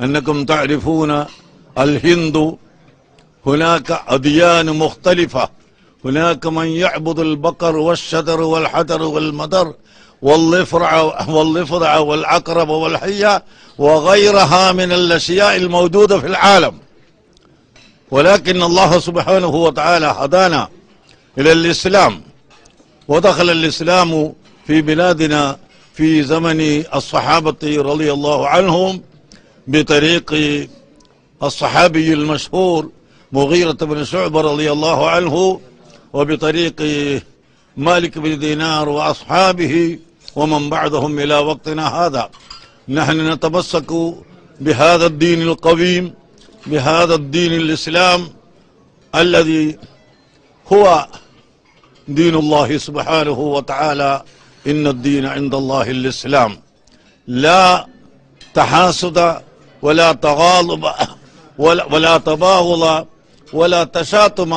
أنكم تعرفون الهند هناك أديان مختلفة. هناك من يعبد البقر والشجر والحجر والمدر والضفرع والضفدع والعقرب والحية وغيرها من الأشياء الموجودة في العالم. ولكن الله سبحانه وتعالى هدانا إلى الإسلام. ودخل الإسلام في بلادنا في زمن الصحابة رضي الله عنهم. بطريق الصحابي المشهور مغيرة بن شعبة رضي الله عنه وبطريق مالك بن دينار وأصحابه ومن بعدهم إلى وقتنا هذا. نحن نتمسك بهذا الدين القويم بهذا الدين الإسلام الذي هو دين الله سبحانه وتعالى. إن الدين عند الله الإسلام. لا تحاسد ولا تغاضب ولا, ولا تباغض ولا تشاطم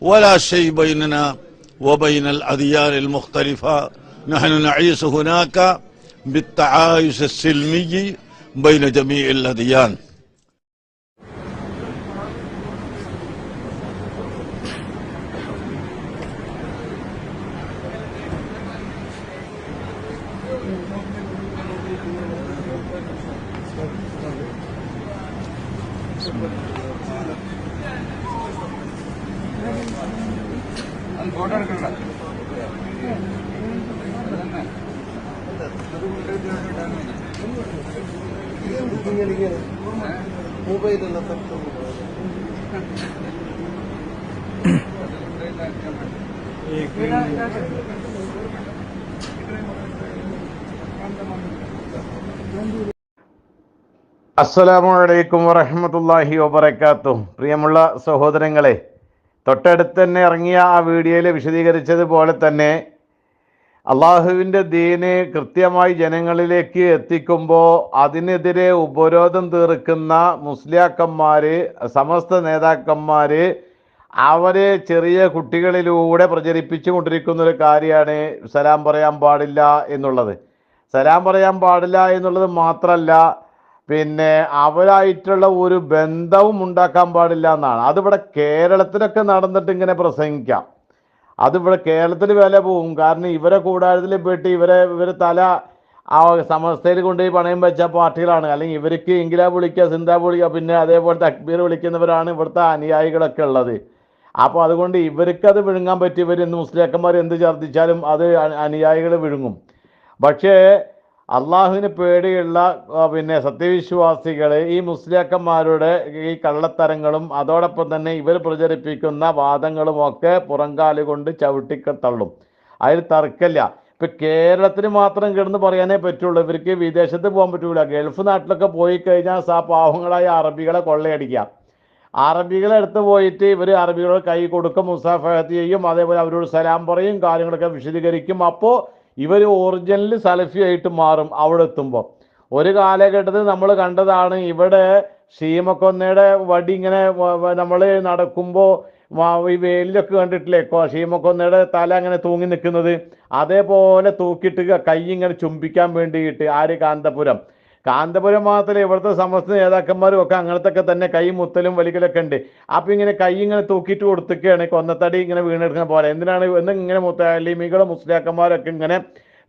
ولا شيء بيننا وبين الأديان المختلفة. نحن نعيش هناك بالتعايش السلمي بين جميع الأديان. Photo എടുക്കണ്ട. മൊബൈലുള്ള അസ്സലാമു അലൈക്കും വറഹമത്തല്ലാഹി വബർക്കാത്തു പ്രിയമുള്ള സഹോദരങ്ങളെ തൊട്ടടുത്ത് തന്നെ ഇറങ്ങിയ ആ വീഡിയോയിൽ വിശദീകരിച്ചതുപോലെ തന്നെ അള്ളാഹുവിന്റെ ദീന് കൃത്യമായി ജനങ്ങളിലേക്ക് എത്തിക്കുമ്പോൾ അതിനെതിരെ ഉപരോധം തീർക്കുന്ന മുസ്ലിയാക്കന്മാർ സമസ്ത നേതാക്കന്മാർ അവരെ ചെറിയ കുട്ടികളിലൂടെ പ്രചരിപ്പിച്ചു കൊണ്ടിരിക്കുന്ന ഒരു കാര്യമാണ് സലാം പറയാൻ പാടില്ല എന്നുള്ളത്. സലാം പറയാൻ പാടില്ല എന്നുള്ളത് മാത്രമല്ല പിന്നെ അവരായിട്ടുള്ള ഒരു ബന്ധവും ഉണ്ടാക്കാൻ പാടില്ല എന്നാണ്. അതിവിടെ കേരളത്തിലൊക്കെ നടന്നിട്ട് ഇങ്ങനെ പ്രസംഗിക്കാം. അതിവിടെ കേരളത്തിൽ വില പോവും. കാരണം ഇവരെ കൂടാരത്തിൽ പോയിട്ട് ഇവരെ ഇവരെ തല ആ സമസ്തയിൽ കൊണ്ടുപോയി പണയം വെച്ച പാർട്ടികളാണ്. അല്ലെങ്കിൽ ഇവർക്ക് ഇംഗ്ലാ വിളിക്കുക സിന്താ വിളിക്കുക. പിന്നെ അതേപോലെ തക്ബീർ വിളിക്കുന്നവരാണ് ഇവിടുത്തെ അനുയായികളൊക്കെ ഉള്ളത്. അപ്പോൾ അതുകൊണ്ട് ഇവർക്കത് വിഴുങ്ങാൻ പറ്റി ഇവർ എന്ത് മുസ്ലിയാക്കന്മാർ എന്ത് ഛർദ്ദിച്ചാലും അത് അനുയായികൾ വിഴുങ്ങും. പക്ഷേ അള്ളാഹുവിന് പേടിയുള്ള പിന്നെ സത്യവിശ്വാസികൾ ഈ മുസ്ലിയാക്കന്മാരുടെ ഈ കള്ളത്തരങ്ങളും അതോടൊപ്പം തന്നെ ഇവർ പ്രചരിപ്പിക്കുന്ന വാദങ്ങളും ഒക്കെ പുറംകാൽ കൊണ്ട് ചവിട്ടിക്കത്തള്ളും അതിൽ തർക്കമില്ല. ഇപ്പൊ കേരളത്തിന് മാത്രം കിടന്ന് പറയാനേ പറ്റുള്ളൂ. ഇവർക്ക് വിദേശത്ത് പോകാൻ പറ്റൂല. ഗൾഫ് നാട്ടിലൊക്കെ പോയി കഴിഞ്ഞാൽ സാ പാവങ്ങളായ അറബികളെ കൊള്ളയടിക്കാം. അറബികളെ അടുത്ത് പോയിട്ട് ഇവർ അറബികളെ കൈ കൊടുക്കും മുസാഫഹത്ത് ചെയ്യും അതേപോലെ അവരോട് സലാം പറയും കാര്യങ്ങളൊക്കെ വിശദീകരിക്കും. അപ്പോൾ ഇവർ ഒറിജിനൽ സലഫി ആയിട്ട് മാറും അവിടെ എത്തുമ്പോൾ ഒരു കാലഘട്ടത്തിൽ നമ്മൾ കണ്ടതാണ് ഇവിടെ ഷീമക്കൊന്നയുടെ വടി ഇങ്ങനെ നമ്മൾ നടക്കുമ്പോൾ ഈ വെയിലൊക്കെ കണ്ടിട്ടില്ലേ? ഷീമക്കൊന്നയുടെ തല അങ്ങനെ തൂങ്ങി നിൽക്കുന്നത്. അതേപോലെ തൂക്കിയിട്ട് കൈ ഇങ്ങനെ ചുംബിക്കാൻ വേണ്ടിയിട്ട് ആര് കാന്തപുരം? കാന്തപുരം മാത്രമല്ല ഇവിടുത്തെ സമസ്ത നേതാക്കന്മാരും ഒക്കെ അങ്ങനത്തെ ഒക്കെ തന്നെ കൈ മുത്തലും വലിക്കലൊക്കെ ഉണ്ട്. അപ്പൊ ഇങ്ങനെ കൈ ഇങ്ങനെ തൂക്കിയിട്ട് കൊടുത്തൊക്കെയാണ് കൊന്നത്തടി ഇങ്ങനെ വീണെടുക്കുന്ന പോലെ. എന്തിനാണ് എന്ന് ഇങ്ങനെ മുത്തലിമികളും മുസ്ലിയാക്കന്മാരൊക്കെ ഇങ്ങനെ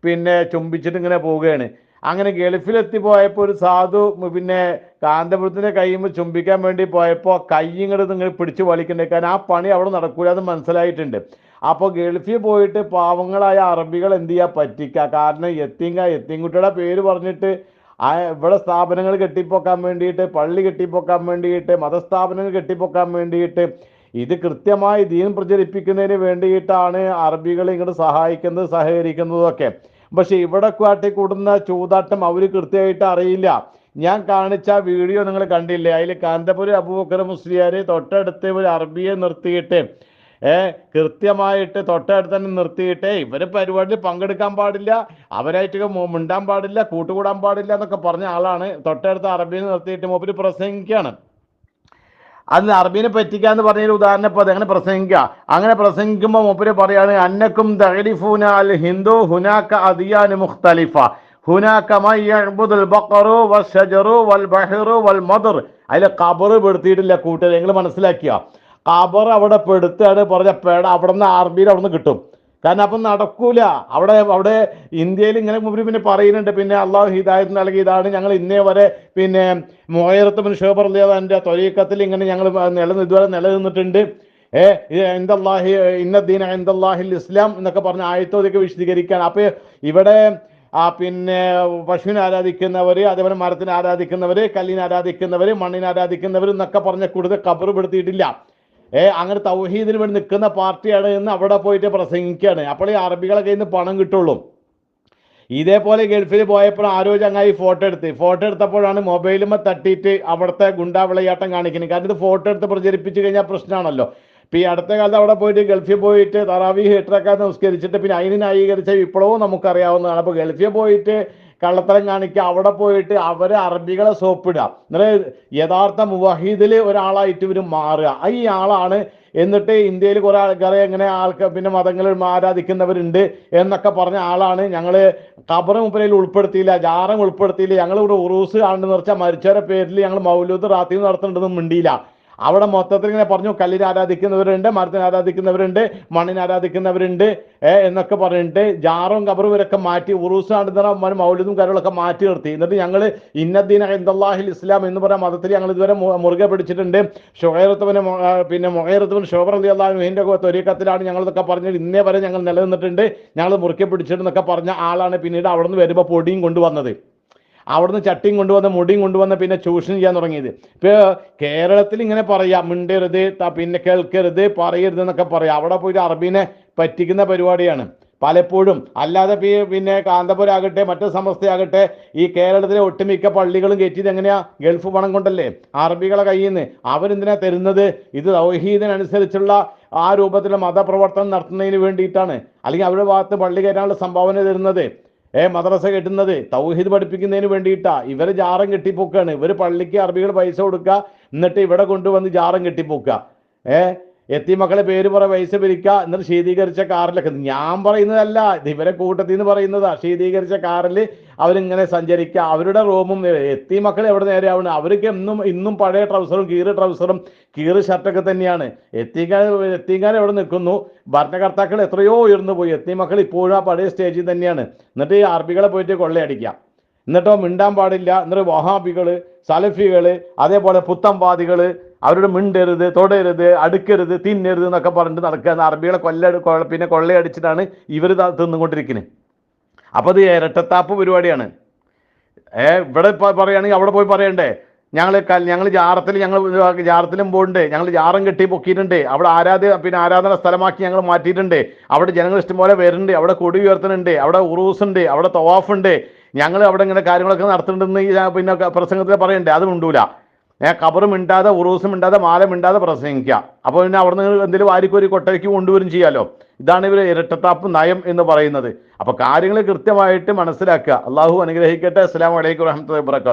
പിന്നെ ചുംബിച്ചിട്ട് ഇങ്ങനെ പോവുകയാണ്. അങ്ങനെ ഗൾഫിലെത്തി പോയപ്പോൾ ഒരു സാധു പിന്നെ കാന്തപുരത്തിന്റെ കൈയുമ്പോൾ ചുംബിക്കാൻ വേണ്ടി പോയപ്പോൾ കൈ ഇങ്ങോട്ട് ഇങ്ങനെ പിടിച്ച് വലിക്കണ്ടേ? കാരണം ആ പണി അവിടെ നടക്കൂല എന്ന് മനസ്സിലായിട്ടുണ്ട്. അപ്പോൾ ഗൾഫിൽ പോയിട്ട് പാവങ്ങളായ അറബികൾ എന്ത് ചെയ്യാൻ പറ്റിക്കുക കാരണം എത്തിങ്ക എത്തിങ്കുട്ടിയുടെ പേര് പറഞ്ഞിട്ട് ആ ഇവിടെ സ്ഥാപനങ്ങൾ കെട്ടിപ്പൊക്കാൻ വേണ്ടിയിട്ട് പള്ളി കെട്ടിപ്പൊക്കാൻ വേണ്ടിയിട്ട് മതസ്ഥാപനങ്ങൾ കെട്ടിപ്പൊക്കാൻ വേണ്ടിയിട്ട് ഇത് കൃത്യമായി ദീൻ പ്രചരിപ്പിക്കുന്നതിന് വേണ്ടിയിട്ടാണ് അറബികൾ ഇങ്ങോട്ട് സഹായിക്കുന്നത് സഹകരിക്കുന്നതൊക്കെ. പക്ഷെ ഇവിടെ കാട്ടി കൂടുന്ന ചൂതാട്ടം അവർ കൃത്യമായിട്ട് അറിയില്ല. ഞാൻ കാണിച്ച വീഡിയോ നിങ്ങൾ കണ്ടില്ലേ? അതിൽ കാന്തപുരം അബൂബക്കർ മുസ്ലിയാർ തൊട്ടടുത്ത് ഒരു അറബിയെ നിർത്തിയിട്ട് ഏ കൃത്യമായിട്ട് തൊട്ടടുത്ത് തന്നെ നിർത്തിയിട്ട് ഇവർ പരിപാടിയിൽ പങ്കെടുക്കാൻ പാടില്ല അവരായിട്ട് മിണ്ടാൻ പാടില്ല കൂട്ടുകൂടാൻ പാടില്ല എന്നൊക്കെ പറഞ്ഞ ആളാണ്. തൊട്ടടുത്ത് അറബീനെ നിർത്തിയിട്ട് മൂപ്പര് പ്രസംഗിക്കുകയാണ്. അത് അറബീനെ പറ്റിക്കുക എന്ന് പറഞ്ഞൊരു ഉദാഹരണം ഇപ്പൊ അങ്ങനെ പ്രസംഗിക്കുക അങ്ങനെ പ്രസംഗിക്കുമ്പോൾ മൂപ്പര് പറയാണ് അന്നക്കും തഹരിഫൂന അൽ ഹിന്ദു ഹുനാക്ക അദിയാൻ മുഖ്തലിഫ. ഹുനാക മൻ യഅ്ബുദുൽ ബഖറു ഷജറു വൽ ബഹറു വൽ മദർ. അതിലെ ഖബർ പെടുത്തിയിട്ടില്ല കൂട്ടുകാർ നിങ്ങൾ മനസ്സിലാക്കിയ? ഖബർ അവിടെ പെടുത്താണ് പറഞ്ഞ പേട അവിടെ നിന്ന് ആർമിയിൽ അവിടെ നിന്ന് കിട്ടും. കാരണം അപ്പം നടക്കൂല. അവിടെ അവിടെ ഇന്ത്യയിൽ ഇങ്ങനെ പിന്നെ പറയുന്നുണ്ട്. പിന്നെ അള്ളാഹു ഹിദായത്ത് നൽകിയതാണ് ഞങ്ങൾ ഇന്നേ വരെ പിന്നെ മോയറത്ത് ഷോബർ അലിയാദാന്റെ തൊലീക്കത്തിൽ ഇങ്ങനെ ഞങ്ങൾ നില ഇതുവരെ നിലനിന്നിട്ടുണ്ട്. ഏ എന്തല്ലാഹി ദീന എന്തല്ലാഹിൽ ഇസ്ലാം എന്നൊക്കെ പറഞ്ഞ ആയത്തോതൊക്കെ വിശദീകരിക്കാൻ അപ്പോൾ ഇവിടെ ആ പിന്നെ പശുവിനെ ആരാധിക്കുന്നവർ അതേപോലെ മരത്തിനെ ആരാധിക്കുന്നവർ കല്ലിനെ ആരാധിക്കുന്നവർ മണ്ണിനെ ആരാധിക്കുന്നവർ എന്നൊക്കെ പറഞ്ഞ കൂടുതൽ കബർ പെടുത്തിയിട്ടില്ല ഏ അങ്ങനെ തൗഹീദിന് വേണ്ടി നിൽക്കുന്ന പാർട്ടിയാണ് എന്ന് അവിടെ പോയിട്ട് പ്രസംഗിക്കുകയാണ്. അപ്പോൾ ഈ അറബികളെ കയ്യിൽ നിന്ന് പണം കിട്ടുള്ളൂ. ഇതേപോലെ ഗൾഫിൽ പോയപ്പോൾ ആരോ ചങ്ങായി ഫോട്ടോ എടുത്ത്. ഫോട്ടോ എടുത്തപ്പോഴാണ് മൊബൈലുമ്മ തട്ടിയിട്ട് അവിടുത്തെ ഗുണ്ടാ വിളയാട്ടം കാണിക്കുന്നത്. കാരണം ഇത് ഫോട്ടോ എടുത്ത് പ്രചരിപ്പിച്ചു കഴിഞ്ഞാൽ പ്രശ്നമാണല്ലോ. ഇപ്പം ഈ അടുത്ത കാലത്ത് അവിടെ പോയിട്ട് ഗൾഫിൽ പോയിട്ട് തറാവി ഹീറ്ററൊക്കെ നമസ്കരിച്ചിട്ട് പിന്നെ അതിന് ന്യായീകരിച്ച വിപ്ലവവും നമുക്കറിയാവുന്നതാണ്. അപ്പോൾ ഗൾഫിൽ പോയിട്ട് കള്ളത്തരം കാണിക്കുക അവിടെ പോയിട്ട് അവരെ അറബികളെ സോപ്പിടുക. എന്നിട്ട് യഥാർത്ഥ മുവഹീദിൽ ഒരാളായിട്ട് ഇവർ മാറുക. ഈ ആളാണ് എന്നിട്ട് ഇന്ത്യയിൽ കുറെ ആൾക്കാരെ എങ്ങനെ ആൾക്ക് പിന്നെ മതങ്ങളിൽ ആരാധിക്കുന്നവരുണ്ട് എന്നൊക്കെ പറഞ്ഞ ആളാണ്. ഞങ്ങൾ കബറും ഉപ്പരയിൽ ഉൾപ്പെടുത്തിയില്ല ജാറം ഉൾപ്പെടുത്തിയില്ല. ഞങ്ങൾ ഇവിടെ ഉറൂസ് കാണുന്ന വെച്ചാൽ മരിച്ചവരുടെ പേരിൽ ഞങ്ങൾ മൗലൂദ് റാത്തി നടത്തുന്നുണ്ടെന്നും മിണ്ടിയില്ല. അവിടെ മൊത്തത്തിൽ ഇങ്ങനെ പറഞ്ഞു കല്ലിനെ ആരാധിക്കുന്നവരുണ്ട് മരത്തിനെ ആരാധിക്കുന്നവരുണ്ട് മണ്ണിനെ ആരാധിക്കുന്നവരുണ്ട് എന്നൊക്കെ പറഞ്ഞിട്ട് ജാറും കബറും ഇവരൊക്കെ മാറ്റി ഉറൂസ് മൗലിതും കാര്യങ്ങളൊക്കെ മാറ്റി നിർത്തി. എന്നിട്ട് ഞങ്ങൾ ഇന്നദ്ദീന ഇന്ദല്ലാഹിൽ ഇസ്ലാം എന്ന് പറയുന്ന മതത്തിൽ ഞങ്ങൾ ഇതുവരെ മുറുകെ പിടിച്ചിട്ടുണ്ട്. ഷുഹൈറത്തുവിനെ പിന്നെ മൊഹേറത്തുവിന് ഷോബർ അലി അള്ളാഹുവിന്റെ തൊരീക്കത്തിലാണ് ഞങ്ങൾ ഇതൊക്കെ പറഞ്ഞത്. ഇന്നേ വരെ ഞങ്ങൾ നിലനിന്നിട്ടുണ്ട്. ഞങ്ങൾ മുറുകെ പിടിച്ചിട്ടെന്നൊക്കെ പറഞ്ഞ ആളാണ് പിന്നീട് അവിടെ നിന്ന് വരുമ്പോൾ പൊടിയും കൊണ്ടുവന്നത്. അവിടുന്ന് ചട്ടിയും കൊണ്ടുവന്ന് മുടിയും കൊണ്ടുവന്ന് പിന്നെ ചൂഷണം ചെയ്യാൻ തുടങ്ങിയത്. ഇപ്പോൾ കേരളത്തിൽ ഇങ്ങനെ പറയാം മിണ്ടരുത് പിന്നെ കേൾക്കരുത് പറയരുത് എന്നൊക്കെ പറയാം. അവിടെ പോയിട്ട് അറബീനെ പറ്റിക്കുന്ന പരിപാടിയാണ്. പലപ്പോഴും അല്ലാതെ പിന്നെ കാന്തപുരാകട്ടെ മറ്റു സമസ്തയാകട്ടെ ഈ കേരളത്തിലെ ഒട്ടുമിക്ക പള്ളികളും കയറ്റിയത് എങ്ങനെയാ? ഗൾഫ് പണം കൊണ്ടല്ലേ? അറബികളെ കയ്യിൽ നിന്ന് അവരെന്തിനാ തരുന്നത്? ഇത് ദൗഹീദിനനുസരിച്ചുള്ള ആ രൂപത്തിലുള്ള മതപ്രവർത്തനം നടത്തുന്നതിന് വേണ്ടിയിട്ടാണ്. അല്ലെങ്കിൽ അവരുടെ ഭാഗത്ത് പള്ളി കയറാനുള്ള സംഭാവന തരുന്നത്. ഏ മദ്രസ കെട്ടുന്നത് തൗഹീദ് പഠിപ്പിക്കുന്നതിന് വേണ്ടിയിട്ടാ. ഇവർ ജാറം കെട്ടിപ്പോക്കാണ്. ഇവർ പള്ളിക്ക് അറബികൾ പൈസ കൊടുക്കുക എന്നിട്ട് ഇവിടെ കൊണ്ടുവന്ന് ജാറം കെട്ടിപ്പോക്കുക ഏ എത്തി മക്കളെ പേര് പറ പൈസ പിരിക്കുക എന്നിട്ട് ശീതീകരിച്ച കാറിലൊക്കെ ഞാൻ പറയുന്നതല്ല ഇത് ഇവരെ കൂട്ടത്തിൽ നിന്ന് പറയുന്നതാ. ശീതീകരിച്ച കാറിൽ അവരിങ്ങനെ സഞ്ചരിക്കുക അവരുടെ റൂമും എത്തി മക്കൾ എവിടെ നേരെയാവണം? അവർക്ക് എന്നും ഇന്നും പഴയ ട്രൗസറും കീറ് ട്രൗസറും കീറ് ഷർട്ടൊക്കെ തന്നെയാണ്. എത്തിക്കാൻ എത്തിക്കാൻ എവിടെ നിൽക്കുന്നു? ഭരണകർത്താക്കൾ എത്രയോ ഉയർന്നു പോയി. എത്തി മക്കൾ ഇപ്പോഴും ആ പഴയ സ്റ്റേജിൽ തന്നെയാണ്. എന്നിട്ട് ഈ അറബികളെ പോയിട്ട് കൊള്ളയടിക്കുക എന്നിട്ടോ മിണ്ടാൻ പാടില്ല. എന്നിട്ട് വഹാബികൾ സലഫികൾ അതേപോലെ പുത്തംവാദികൾ അവരുടെ മിണ്ടരുത് തൊടരുത് അടുക്കരുത് തിന്നരുത് എന്നൊക്കെ പറഞ്ഞിട്ട് നടക്കുക. അറബികളെ കൊല്ല പിന്നെ കൊള്ളയടിച്ചിട്ടാണ് ഇവർ തിന്നുകൊണ്ടിരിക്കുന്നത് അപ്പോൾ അത് ഇരട്ടത്താപ്പ് പരിപാടിയാണ്. ഏ ഇവിടെ പറയുകയാണെങ്കിൽ അവിടെ പോയി പറയണ്ടേ? ഞങ്ങൾ ഞങ്ങൾ ജാറത്തിൽ ഞങ്ങൾ ജാറത്തിലും പോകണ്ടേ. ഞങ്ങൾ ജാറം കെട്ടി പൊക്കിയിട്ടുണ്ട്. അവിടെ ആരാധന പിന്നെ ആരാധന സ്ഥലമാക്കി ഞങ്ങൾ മാറ്റിയിട്ടുണ്ട്. അവിടെ ജനങ്ങൾ ഇഷ്ടംപോലെ വരുന്നുണ്ട്. അവിടെ കൊടി ഉയർത്തുന്നുണ്ട്. അവിടെ ഉറൂസ് ഉണ്ട് അവിടെ തവാഫ് ഉണ്ട് ഞങ്ങൾ അവിടെ ഇങ്ങനെ കാര്യങ്ങളൊക്കെ നടത്തുന്നുണ്ടെന്ന് പിന്നെ പ്രസംഗത്തിൽ പറയണ്ടേ? അത് മിണ്ടൂല. ഏ കബറും മിണ്ടാതെ ഉറൂസും മിണ്ടാതെ മാല മിണ്ടാതെ പ്രസംഗിക്കുക അപ്പോൾ പിന്നെ അവിടെ നിന്ന് എന്തെങ്കിലും വാരിക്കോരി കൊട്ടയ്ക്ക് കൊണ്ടുവരും ചെയ്യാലോ? ഇതാണ് ഇവർ ഇരട്ടത്താപ്പ് നയം എന്ന് പറയുന്നത്. അപ്പോൾ കാര്യങ്ങൾ കൃത്യമായിട്ട് മനസ്സിലാക്കുക. അള്ളാഹു അനുഗ്രഹിക്കട്ടെ. അസ്സാം വലൈക്കും വാഹമത്തല്ലാ വാബർക്കാത്തു